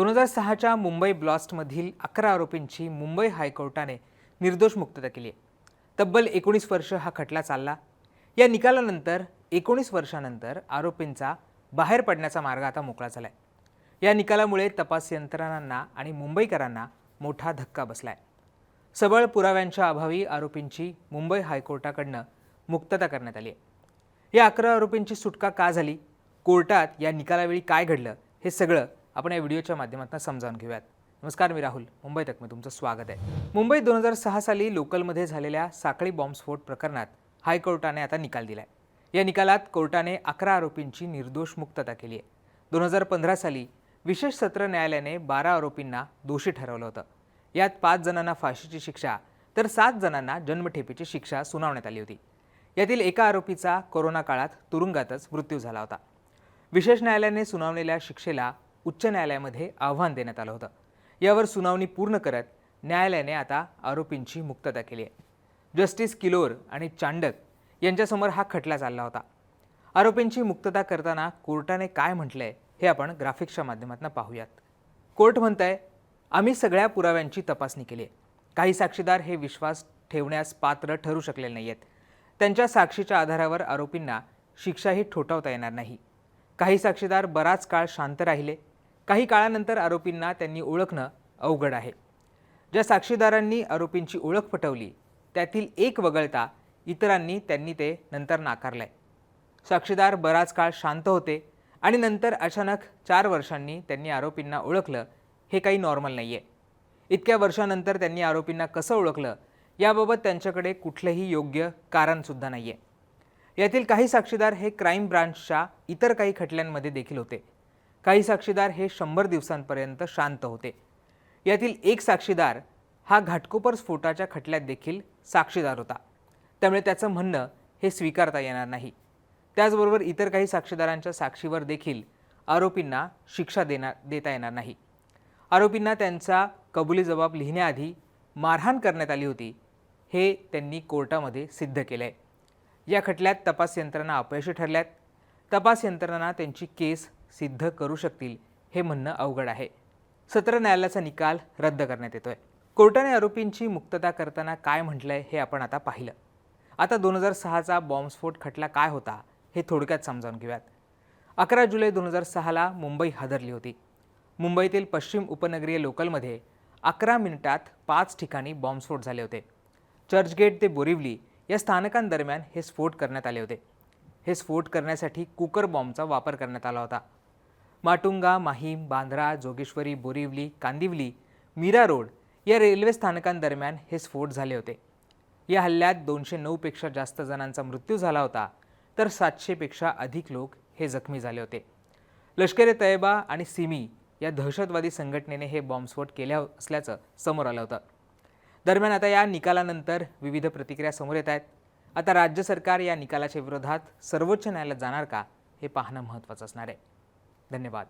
दोन हजार सहाच्या मुंबई ब्लास्टमधील अकरा आरोपींची मुंबई हायकोर्टाने निर्दोष मुक्तता केली आहे. तब्बल एकोणीस वर्ष हा खटला चालला. या निकालानंतर एकोणीस वर्षानंतर आरोपींचा बाहेर पडण्याचा मार्ग आता मोकळा झाला आहे या निकालामुळे तपास यंत्रणांना आणि मुंबईकरांना मोठा धक्का बसला आहे सबळ पुराव्यांच्या अभावी आरोपींची मुंबई हायकोर्टाकडनं मुक्तता करण्यात आली आहे. या अकरा आरोपींची सुटका का झाली? कोर्टात या निकालावेळी काय घडलं? हे सगळं आपण या व्हिडिओच्या माध्यमातून समजावून घेऊयात. नमस्कार मी राहुल. मुंबई तक मी तुमचं स्वागत आहे. मुंबईत दोन हजार सहा साली लोकलमध्ये झालेल्या साखळी बॉम्बस्फोट प्रकरणात हायकोर्टाने आता निकाल दिलाय. या निकालात कोर्टाने अकरा आरोपींची निर्दोष मुक्तता केली आहे. दोन हजार पंधरा साली विशेष सत्र न्यायालयाने बारा आरोपींना दोषी ठरवलं होतं. यात पाच जणांना फाशीची शिक्षा तर सात जणांना जन्मठेपेची शिक्षा सुनावण्यात आली होती. यातील एका आरोपीचा कोरोना काळात तुरुंगातच मृत्यू झाला होता. विशेष न्यायालयाने सुनावलेल्या शिक्षेला उच्च न्यायालयामध्ये आव्हान देण्यात आलं होतं. यावर सुनावणी पूर्ण करत न्यायालयाने आता आरोपींची मुक्तता केली आहे. जस्टिस किलोर आणि चांडक यांच्यासमोर हा खटला चालला होता. आरोपींची मुक्तता करताना कोर्टाने काय म्हटलंय हे आपण ग्राफिक्सच्या माध्यमातून पाहूयात. कोर्ट म्हणतंय आम्ही सगळ्या पुराव्यांची तपासणी केली आहे. काही साक्षीदार हे विश्वास ठेवण्यास पात्र ठरू शकलेले नाही आहेत त्यांच्या साक्षीच्या आधारावर आरोपींना शिक्षाही ठोठावता येणार नाही. काही साक्षीदार बराच काळ शांत राहिले काही काळानंतर आरोपींना त्यांनी ओळखणं अवघड आहे. ज्या साक्षीदारांनी आरोपींची ओळख पटवली त्यातील एक वगळता इतरांनी त्यांनी ते नंतर नाकारलंय. साक्षीदार बराच काळ शांत होते आणि नंतर अचानक चार वर्षांनी त्यांनी आरोपींना ओळखलं हे काही नॉर्मल नाही आहे इतक्या वर्षानंतर त्यांनी आरोपींना कसं ओळखलं याबाबत त्यांच्याकडे कुठलंही योग्य कारणसुद्धा नाही आहे यातील काही साक्षीदार हे क्राईम ब्रांचच्या इतर काही खटल्यांमध्ये देखील होते. काही साक्षीदार हे शंभर दिवसांपर्यंत शांत होते. यातील एक साक्षीदार हा घाटकोपर स्फोटाच्या खटल्यात देखील साक्षीदार होता. त्यामुळे त्याचं म्हणणं हे स्वीकारता येणार नाही. त्याचबरोबर इतर काही साक्षीदारांच्या साक्षीवर देखील आरोपींना शिक्षा देणार देता येणार नाही. आरोपींना त्यांचा कबुली जबाब लिहिण्याआधी मारहाण करण्यात आली होती हे त्यांनी कोर्टामध्ये सिद्ध केलं आहे या खटल्यात तपास यंत्रणा अपयशी ठरल्यात. तपास यंत्रणा त्यांची केस सिद्ध करू शकतील हे म्हणणं अवघड आहे. सत्र न्यायालयाचा निकाल रद्द करण्यात येतोय. कोर्टाने आरोपींची मुक्तता करताना काय म्हटलंय हे आपण आता पाहिलं. आता दोन हजार सहाचा बॉम्बस्फोट खटला काय होता हे थोडक्यात समजावून घेऊयात. अकरा जुलै दोन हजार सहाला मुंबई हादरली होती. मुंबईतील पश्चिम उपनगरीय लोकलमध्ये अकरा मिनिटात पाच ठिकाणी बॉम्बस्फोट झाले होते. चर्चगेट ते बोरिवली या स्थानकांदरम्यान हे स्फोट करण्यात आले होते. हे स्फोट करण्यासाठी कुकर बॉम्बचा वापर करण्यात आला होता. माटुंगा माहीम बांद्रा जोगेश्वरी बोरिवली कांदिवली मीरा रोड या रेल्वे स्थानकांदरम्यान हे स्फोट झाले होते. या हल्ल्यात दोनशे नऊपेक्षा जास्त जणांचा मृत्यू झाला होता तर सातशेपेक्षा अधिक लोक हे जखमी झाले होते. लष्कर ए तयबा आणि सिमी या दहशतवादी संघटनेने हे बॉम्बस्फोट केल्या असल्याचं समोर आलं होतं. दरम्यान आता या निकालानंतर विविध प्रतिक्रिया समोर येत आहेत. आता राज्य सरकार या निकालाच्या विरोधात सर्वोच्च न्यायालयात जाणार का हे पाहणं महत्त्वाचं असणार आहे. धन्यवाद.